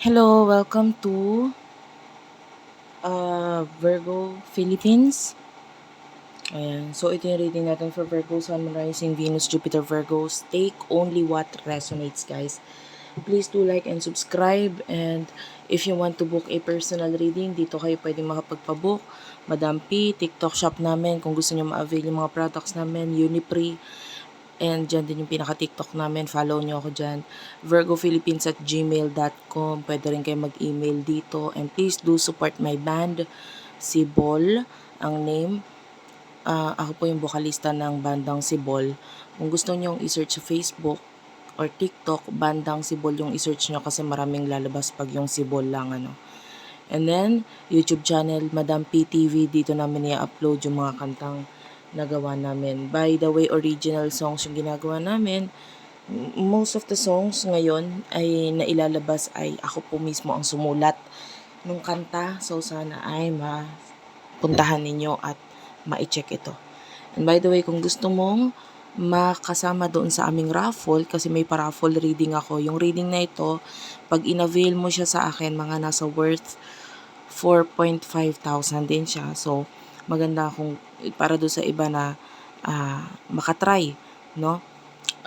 Hello, welcome to uh, Virgo Philippines. Ayan. So, ito yung reading natin for Virgo, Sun, Rising, Venus, Jupiter, Virgos. Take only what resonates, guys. Please do like and subscribe. And if you want to book a personal reading, dito kayo pwedeng makapagpabook. Madam P, TikTok shop namin. Kung gusto nyo ma-avail yung mga products namin, Unipree. And dyan din yung pinaka-TikTok namin. Follow nyo ako dyan. virgophilippines at gmail.com. Pwede rin kayo mag-email dito. And please do support my band. Si Bol, ang name. Ah, ako po yung vokalista ng bandang Sibol. Kung gusto nyo i-search sa Facebook or TikTok, bandang Sibol yung i-search nyo kasi maraming lalabas pag yung Sibol lang ano. And then, YouTube channel, Madam PTV, dito namin i-upload yung mga kantang nagawa namin. By the way, original songs yung ginagawa namin. Most of the songs ngayon ay nailalabas ay ako po mismo ang sumulat nung kanta. So, sana ay mapuntahan ninyo at ma-check ito. And by the way, kung gusto mong makasama doon sa aming raffle, kasi may pa-raffle reading ako, yung reading na ito, pag in-avail mo siya sa akin, mga nasa worth 4.5 thousand din siya. So, maganda kung para doon sa iba na ah, makatry, no?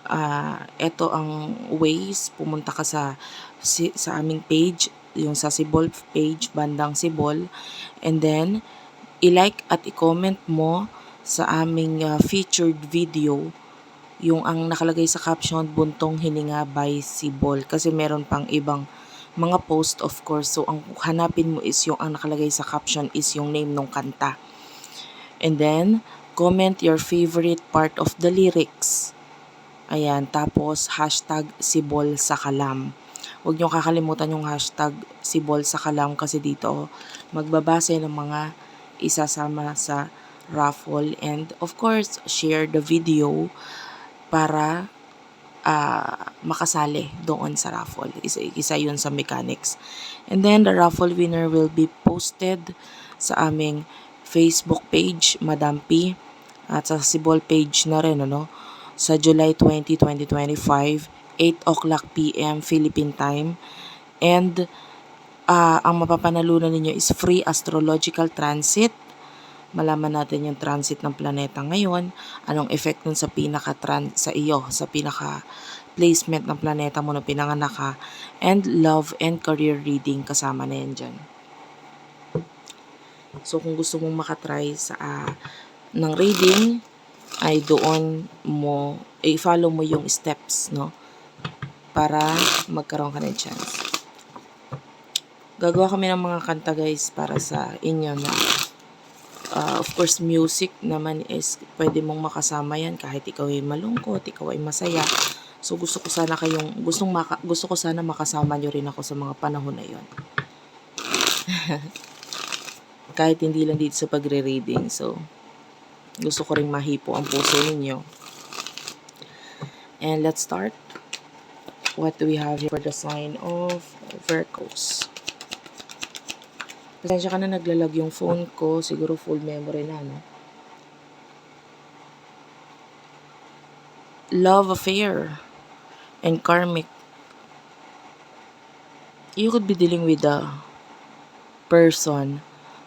Ah, ito ang ways, pumunta ka sa si, sa aming page, yung sa Sibol page, bandang Sibol, and then i-like at i-comment mo sa aming ah, featured video yung ang nakalagay sa caption Buntong Hininga by Sibol kasi meron pang ibang mga post of course. So ang hanapin mo is yung ang nakalagay sa caption is yung name ng kanta and then comment your favorite part of the lyrics ayan tapos hashtag Sibol sa Kalam Huwag niyo kakalimutan yung hashtag Sibol sa Kalam kasi dito magbabase ng mga isasama sa raffle and of course share the video para ah, makasali doon sa raffle. Isa, isa yun sa mechanics. And then the raffle winner will be posted sa aming Facebook page, Madam P, at sa Sibol page na rin, ano, sa July 20, 2025, 8 o'clock p.m. Philippine time. And ah, ang mapapanalunan ninyo is free astrological transit malaman natin yung transit ng planeta ngayon, anong effect nun sa pinaka sa iyo, sa pinaka placement ng planeta mo na pinanganak ka, and love and career reading kasama na yan dyan. So kung gusto mong makatry sa ah, ng reading, ay doon mo, i-follow mo yung steps, no? Para magkaroon ka ng chance. Gagawa kami ng mga kanta guys para sa inyo na uh, of course, music naman is pwede mong makasama yan kahit ikaw ay malungkot, ikaw ay masaya. So, gusto ko sana kayong, gustong maka, gusto ko sana makasama nyo rin ako sa mga panahon na yon. kahit hindi lang dito sa pagre-reading. So, gusto ko rin mahipo ang puso ninyo. And let's start. What do we have here for the sign of Virgos? Pasensya ka na naglalag yung phone ko. Siguro full memory na, no? Love affair and karmic. You could be dealing with a person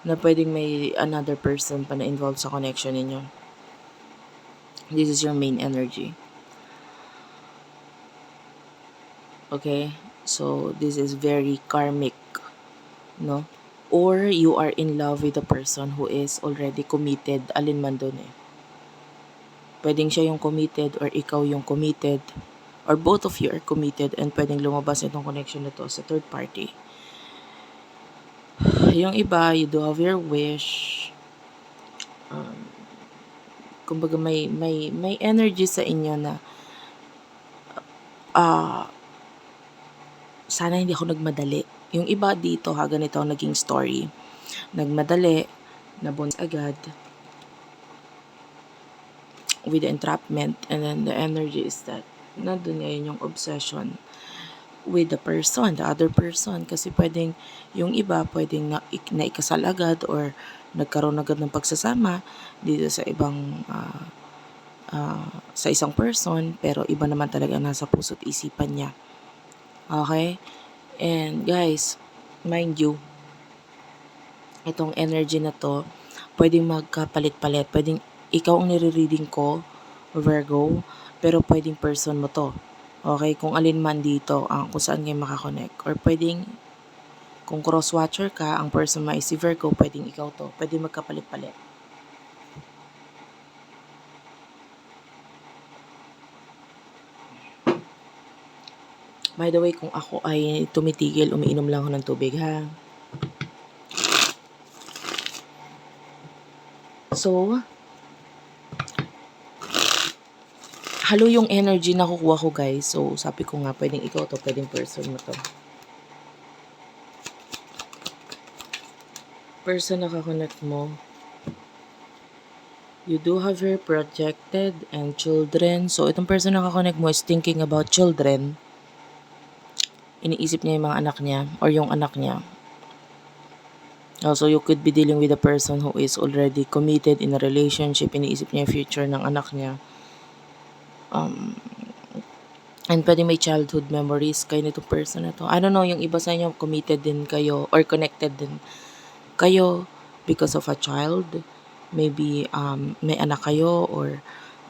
na pwedeng may another person pa na involved sa connection ninyo. This is your main energy. Okay? So, this is very karmic. No? or you are in love with a person who is already committed, alin man doon eh. Pwedeng siya yung committed or ikaw yung committed or both of you are committed and pwedeng lumabas itong connection na to sa third party. Yung iba, you do have your wish. Um, kumbaga may, may, may energy sa inyo na ah sana hindi ako nagmadali yung iba dito ha, ganito ang naging story. Nagmadali, nabons agad with the entrapment and then the energy is that nandun ngayon yung obsession with the person, the other person. Kasi pwedeng, yung iba pwedeng na, naikasal agad or nagkaroon agad ng pagsasama dito sa ibang uh, uh, sa isang person pero iba naman talaga nasa puso't isipan niya. Okay? And guys, mind you, itong energy na to, pwedeng magkapalit-palit. Pwedeng ikaw ang nire-reading ko, Virgo, pero pwedeng person mo to. Okay, kung alin man dito, ang kung saan kayo makakonect. Or pwedeng, kung cross-watcher ka, ang person mo ay si Virgo, pwedeng ikaw to. Pwedeng magkapalit-palit. By the way, kung ako ay tumitigil, umiinom lang ako ng tubig, ha? So, halo yung energy na kukuha ko, guys. So, sabi ko nga, pwedeng ikaw to, pwedeng person mo to. Person na kakonect mo, you do have your projected and children. So, itong person na kakonect mo is thinking about children. Iniisip niya yung mga anak niya or yung anak niya. Also, you could be dealing with a person who is already committed in a relationship. Iniisip niya yung future ng anak niya. Um, and pwede may childhood memories kayo nitong person na to. I don't know, yung iba sa inyo committed din kayo or connected din kayo because of a child. Maybe um, may anak kayo or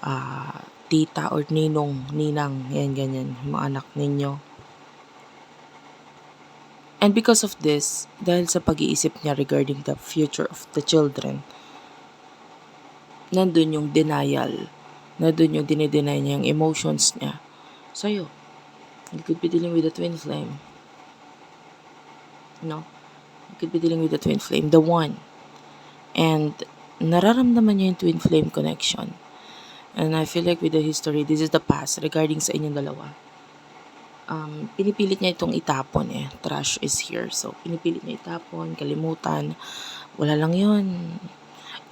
ah, tita or ninong, ninang, yan ganyan, yung mga anak ninyo. And because of this, dahil sa pag-iisip niya regarding the future of the children, nandun yung denial. Nandun yung dinideny niya yung emotions niya sa'yo. You could be dealing with a twin flame. No? You could be dealing with a twin flame, the one. And nararamdaman niya yung twin flame connection. And I feel like with the history, this is the past regarding sa inyong dalawa. Um, pinipilit niya itong itapon eh. Trash is here. So, pinipilit niya itapon, kalimutan. Wala lang yun.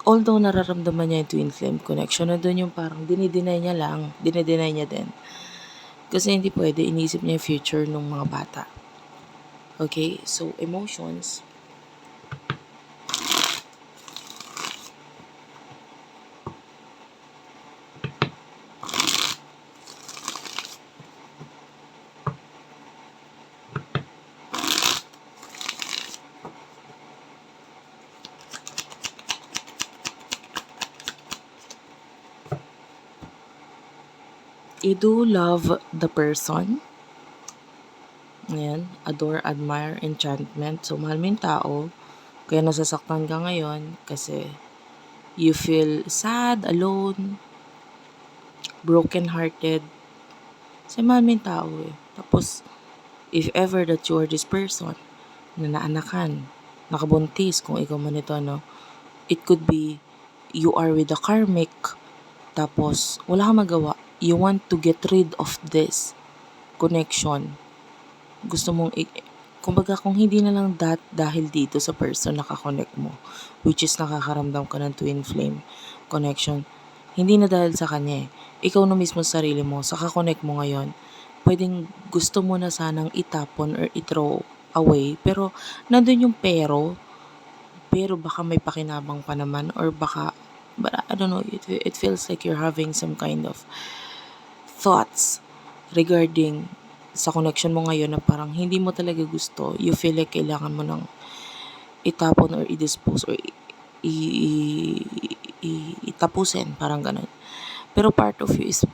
Although nararamdaman niya yung twin flame connection, na doon yung parang dinideny niya lang, dinideny niya din. Kasi hindi pwede, inisip niya yung future ng mga bata. Okay, so emotions. You do love the person. Ayan, adore, admire, enchantment. So, mahal mo yung tao. Kaya nasasaktan ka ngayon kasi you feel sad, alone, broken-hearted. Kasi mahal mo yung tao eh. Tapos, if ever that you are this person na naanakan, nakabuntis, kung ikaw man ito, no, it could be you are with the karmic, tapos wala kang magawa. You want to get rid of this connection. Gusto mong, kumbaga kung hindi na lang that dahil dito sa person na kakonect mo, which is nakakaramdam ka ng twin flame connection, hindi na dahil sa kanya eh. Ikaw na mismo sa sarili mo, sa kakonect mo ngayon, pwedeng gusto mo na sanang itapon or i-throw away, pero nandun yung pero, pero baka may pakinabang pa naman or baka, but I don't know, it, it feels like you're having some kind of thoughts regarding sa connection mo ngayon na parang hindi mo talaga gusto, you feel like kailangan mo ng itapon or i-dispose or i- i- i- itapusin, parang ganun. Pero part of you is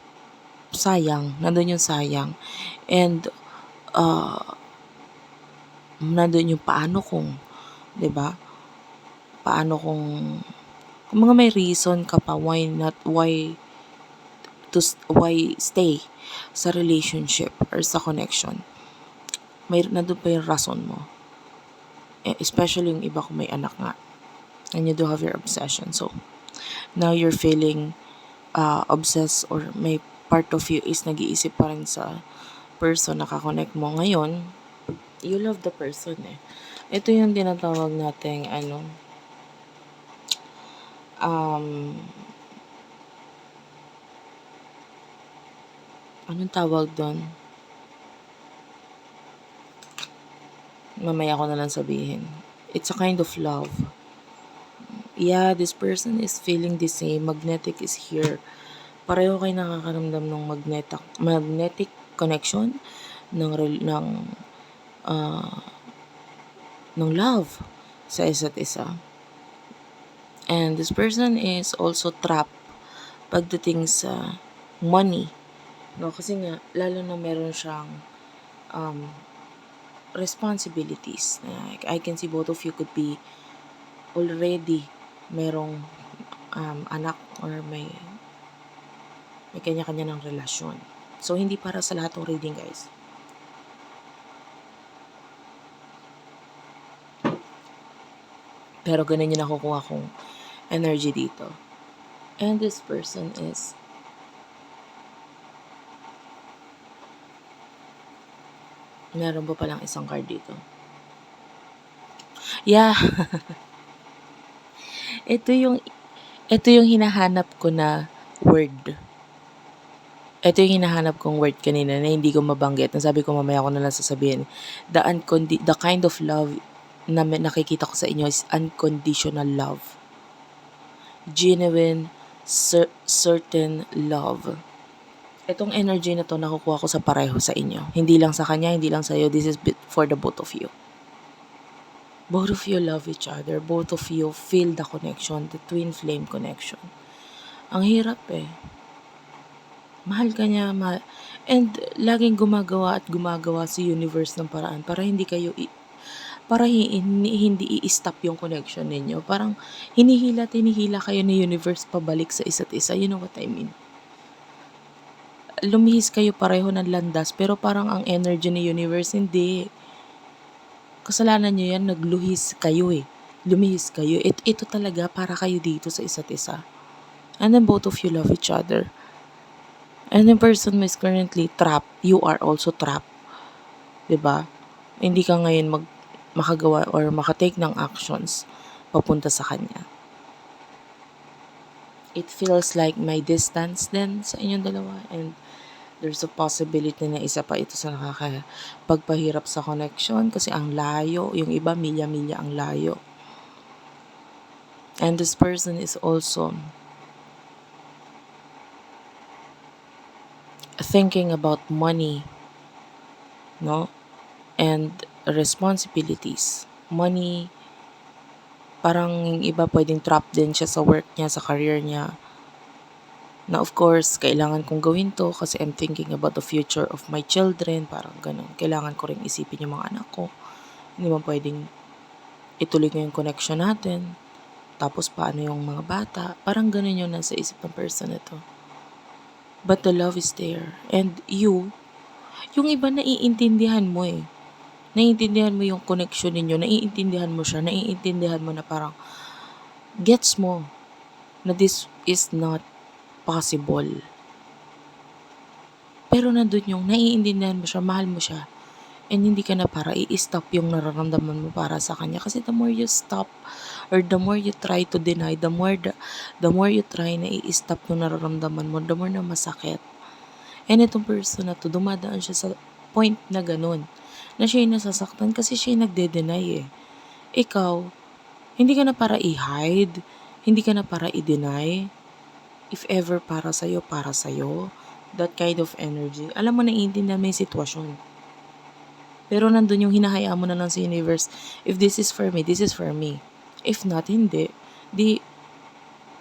sayang, nandun yung sayang. And, uh, nandun yung paano kung, ba? Paano kung, kung mga may reason ka pa, why not, why, to, why stay sa relationship or sa connection. May, nandun pa yung rason mo. Eh, especially yung iba kung may anak nga. And you do have your obsession. So, now you're feeling uh, obsessed or may part of you is nag-iisip pa rin sa person na kakonect mo ngayon, you love the person eh. Ito yung tinatawag nating ano, um, anong tawag doon? Mamaya ko na lang sabihin. It's a kind of love. Yeah, this person is feeling the same. Magnetic is here. Pareho kayo nakakaramdam ng magnetic, magnetic connection ng, ng ah, ng love sa isa't isa. And this person is also trapped pagdating sa money. No, kasi nga, lalo na meron siyang um, responsibilities. Like, I can see both of you could be already merong um, anak or may may kanya-kanya ng relasyon. So, hindi para sa lahat ng reading, guys. Pero ganun yung nakukuha kong energy dito. And this person is Meron pa palang isang card dito. Yeah. ito yung ito yung hinahanap ko na word. Ito yung hinahanap kong word kanina na hindi ko mabanggit. Nasabi ko mamaya ko na lang sasabihin. The, uncondi- the kind of love na nakikita ko sa inyo is unconditional love. Genuine, cer- certain love. Itong energy na to nakukuha ko sa pareho sa inyo. Hindi lang sa kanya, hindi lang sa iyo. This is for the both of you. Both of you love each other. Both of you feel the connection, the twin flame connection. Ang hirap eh. Mahal ka niya, mahal. And laging gumagawa at gumagawa si universe ng paraan para hindi kayo i- para hi- hindi, hindi i-stop yung connection ninyo. Parang hinihila at hinihila kayo ni universe pabalik sa isa't isa. You know what I mean? Lumihis kayo pareho ng landas pero parang ang energy ni universe hindi. Kasalanan nyo yan, nagluhis kayo eh. Lumihis kayo. It, ito talaga para kayo dito sa isa't isa. And then both of you love each other. And the person who is currently trapped, you are also trapped. ba? Hindi ka ngayon mag makagawa or makatake ng actions papunta sa kanya. It feels like may distance din sa inyong dalawa and there's a possibility na isa pa ito sa nakakapagpahirap sa connection kasi ang layo, yung iba milya-milya ang layo. And this person is also thinking about money, no? And responsibilities. Money, parang yung iba pwedeng trap din siya sa work niya, sa career niya. Na of course, kailangan kong gawin to kasi I'm thinking about the future of my children. Parang ganun. Kailangan ko rin isipin yung mga anak ko. Hindi mo pwedeng ituloy ko yung connection natin. Tapos paano yung mga bata. Parang ganun yung nasa isip ng person na to. But the love is there. And you, yung iba naiintindihan mo eh. Naiintindihan mo yung connection ninyo. Naiintindihan mo siya. Naiintindihan mo na parang gets mo na this is not possible. Pero nandun yung naiintindihan mo siya, mahal mo siya. And hindi ka na para i-stop yung nararamdaman mo para sa kanya. Kasi the more you stop or the more you try to deny, the more the, the more you try na i-stop yung nararamdaman mo, the more na masakit. And itong person na to, dumadaan siya sa point na ganun. Na siya yung nasasaktan kasi siya yung nagde-deny eh. Ikaw, hindi ka na para i-hide, hindi ka na para i-deny. If ever para sa'yo, para sa'yo. That kind of energy. Alam mo, naiintindihan mo yung sitwasyon. Pero nandun yung hinahayaan mo na lang sa universe. If this is for me, this is for me. If not, hindi. Di,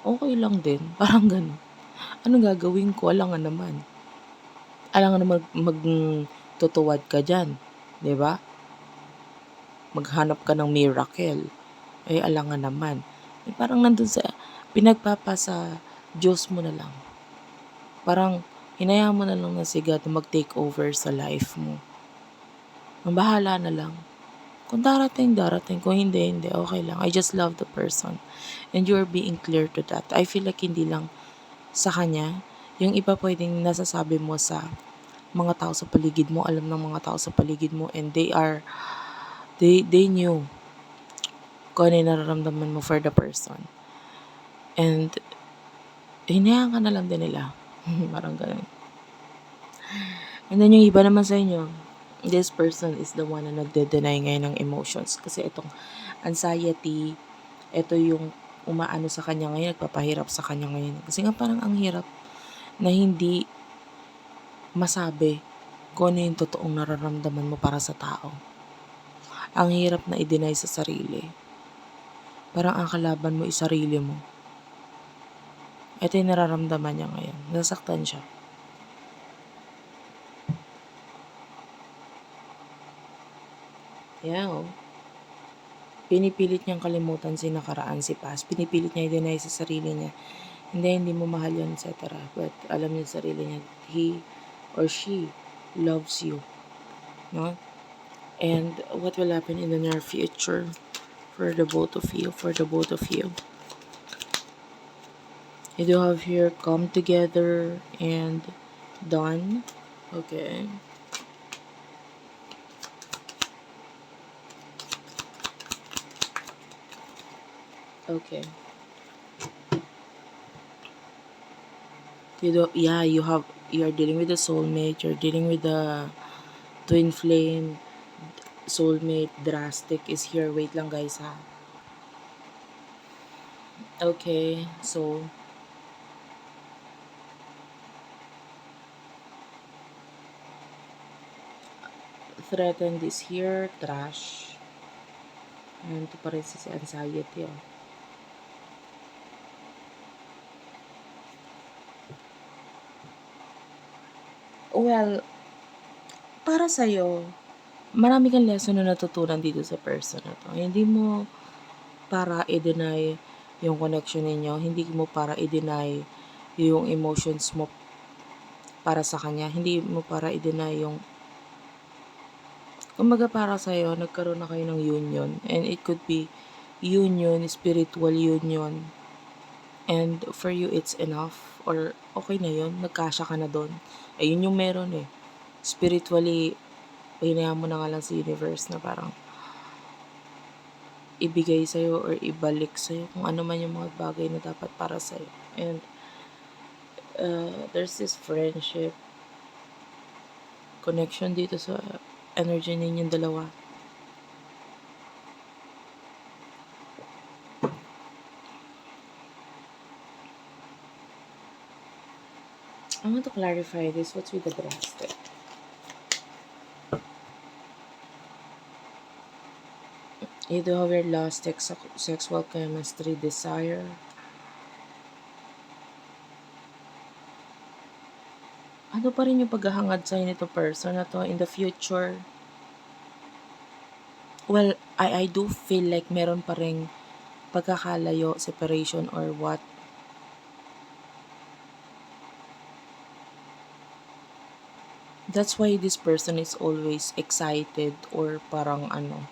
okay lang din. Parang ganun. Anong gagawin ko? Alangan naman. Alangan naman mag, magtutuwad ka dyan. 'Di ba? Maghanap ka ng miracle. Eh, alangan naman. Eh, parang nandun sa, pinagpapa sa Diyos mo na lang. Parang, hinayaan mo na lang na si God na mag-take over sa life mo. Ang na lang. Kung darating, darating. Kung hindi, hindi. Okay lang. I just love the person. And you're being clear to that. I feel like hindi lang sa kanya. Yung iba pwedeng nasasabi mo sa mga tao sa paligid mo, alam ng mga tao sa paligid mo, and they are, they, they knew kung ano yung nararamdaman mo for the person. And, hinayaan ka na lang din nila. Parang ganun. And then yung iba naman sa inyo, this person is the one na nagde-deny ngayon ng emotions. Kasi itong anxiety, ito yung umaano sa kanya ngayon, nagpapahirap sa kanya ngayon. Kasi nga parang ang hirap na hindi masabi kung ano yung totoong nararamdaman mo para sa tao. ang hirap na i-deny sa sarili. Parang ang kalaban mo is sarili mo. Ito yung nararamdaman niya ngayon. Nasaktan siya. Yeah, oh. Pinipilit niyang kalimutan si nakaraan, si past. Pinipilit niya i-deny sa sarili niya. Hindi, hindi mo mahal yun, etc. But alam niya sa sarili niya, he or she loves you. No? And what will happen in the near future for the both of you, for the both of you. You do have here come together and done. Okay. Okay. You do, yeah, you have, you're dealing with a soulmate, you're dealing with a twin flame, soulmate, drastic is here. Wait lang guys ha. Okay, so, threatened is here, trash. Ayan, ito pa rin si anxiety, oh. Well, para sa'yo, marami kang lesson na natutunan dito sa person na to. Hindi mo para i-deny yung connection ninyo. Hindi mo para i-deny yung emotions mo para sa kanya. Hindi mo para i-deny yung Kumbaga para sa'yo, nagkaroon na kayo ng union. And it could be union, spiritual union. And for you, it's enough. Or okay na yun, nagkasya ka na doon. Ayun yung meron eh. Spiritually, hinayaan mo na nga lang sa universe na parang ibigay sa'yo or ibalik sa'yo kung ano man yung mga bagay na dapat para sa'yo. And uh, there's this friendship connection dito sa energy ninyong dalawa. I want to clarify this. What's with the drastic? You do have your lost sex- sexual chemistry desire. Ano pa rin yung paghahangad sa'yo nito person na to in the future? Well, I, I do feel like meron pa rin pagkakalayo, separation, or what. That's why this person is always excited or parang ano.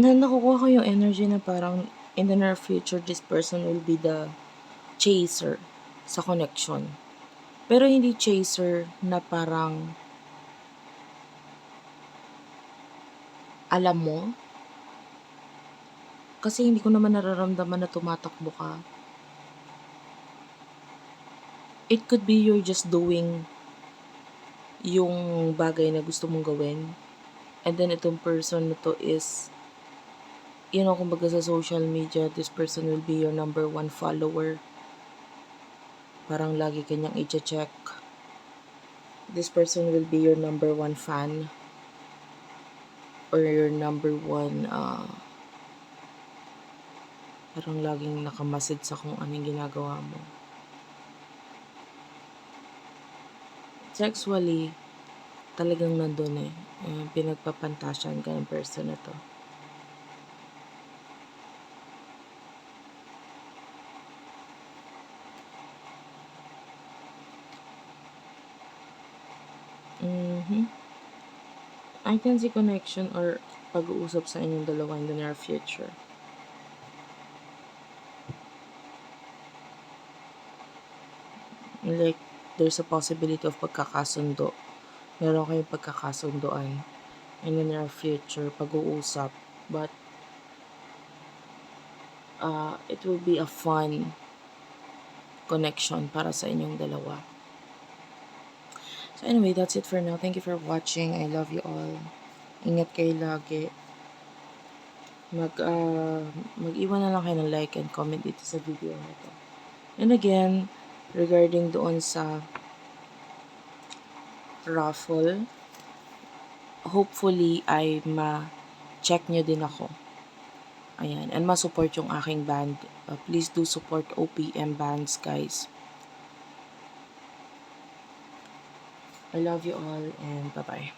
Na nakukuha ko yung energy na parang in the near future, this person will be the chaser sa connection. Pero hindi chaser na parang alam mo. Kasi hindi ko naman nararamdaman na tumatakbo ka. It could be you're just doing yung bagay na gusto mong gawin. And then itong person na to is, you know, kumbaga sa social media, this person will be your number one follower. Parang lagi kanyang i-check. This person will be your number one fan or your number one uh, parang laging nakamasid sa kung anong ginagawa mo. Sexually, talagang nandun eh. Uh, pinagpapantasyan ka ng person na to. I can see connection or pag-uusap sa inyong dalawa in the near future. Like, there's a possibility of pagkakasundo. Meron kayong pagkakasundoan in the near future, pag-uusap. But, uh, it will be a fun connection para sa inyong dalawa. So anyway, that's it for now. Thank you for watching. I love you all. Ingat kayo lagi. Mag, uh, mag mag-iwan na lang kayo ng like and comment dito sa video na to. And again, regarding doon sa raffle, hopefully ay ma-check nyo din ako. Ayan, and ma-support yung aking band. Uh, please do support OPM bands, guys. I love you all and bye-bye.